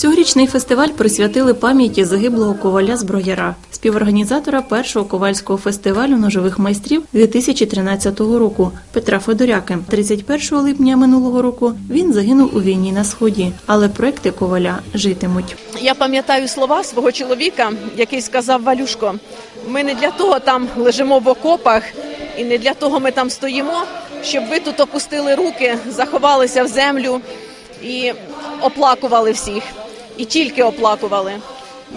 Цьогорічний фестиваль присвятили пам'яті загиблого коваля зброяра, співорганізатора першого ковальського фестивалю ножових майстрів 2013 року Петра Федоряки. 31 липня минулого року він загинув у війні на сході, але проекти коваля житимуть. Я пам'ятаю слова свого чоловіка, який сказав Валюшко: ми не для того там лежимо в окопах, і не для того ми там стоїмо, щоб ви тут опустили руки, заховалися в землю і оплакували всіх, і тільки оплакували.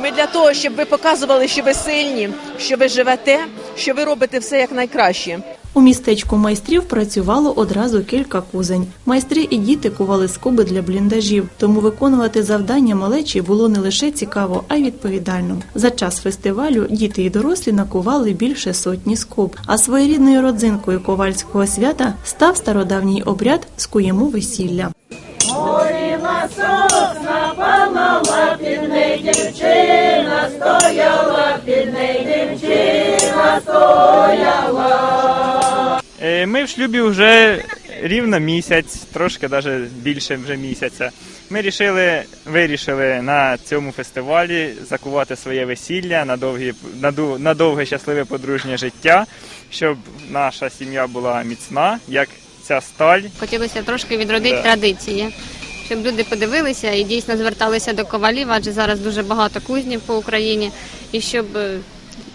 Ми для того, щоб ви показували, що ви сильні, що ви живете, що ви робите все як найкраще. У містечку майстрів працювало одразу кілька кузень. Майстри і діти кували скоби для бліндажів, тому виконувати завдання малечі було не лише цікаво, а й відповідально. За час фестивалю діти і дорослі накували більше сотні скоб. А своєрідною родзинкою ковальського свята став стародавній обряд скуємо весілля. Е, Ми в шлюбі вже рівно місяць, трошки навіть більше вже місяця. Ми рішили, вирішили на цьому фестивалі закувати своє весілля на довгі на, на довге щасливе подружнє життя, щоб наша сім'я була міцна, як ця сталь. Хотілося трошки відродити Да. традиції, щоб люди подивилися і дійсно зверталися до ковалів, адже зараз дуже багато кузнів по Україні, і щоб е,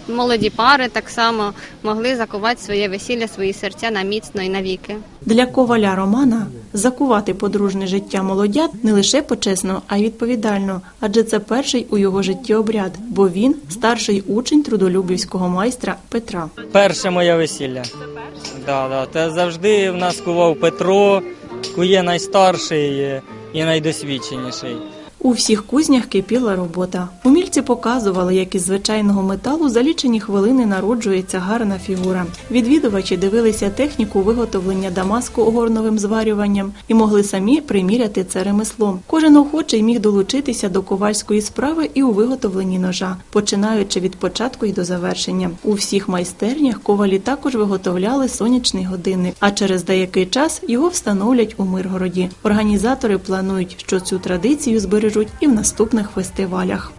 молоді пари так само могли закувати своє весілля, свої серця на міцно і навіки. Для коваля Романа закувати подружне життя молодят не лише почесно, а й відповідально, адже це перший у його житті обряд, бо він старший учень трудолюбівського майстра Петра. Перше моє весілля. Да, да. Це завжди в нас кував Петро, кує найстарший е, і найдосвідченіший. У всіх кузнях кипіла робота. Умільці показували, як із звичайного металу за лічені хвилини народжується гарна фігура. Відвідувачі дивилися техніку виготовлення дамаску огорновим зварюванням і могли самі приміряти це ремесло. Кожен охочий міг долучитися до ковальської справи і у виготовленні ножа, починаючи від початку і до завершення. У всіх майстернях ковалі також виготовляли сонячний годинник, а через деякий час його встановлять у Миргороді. Організатори планують, що цю традицію збережуть і в наступних фестивалях.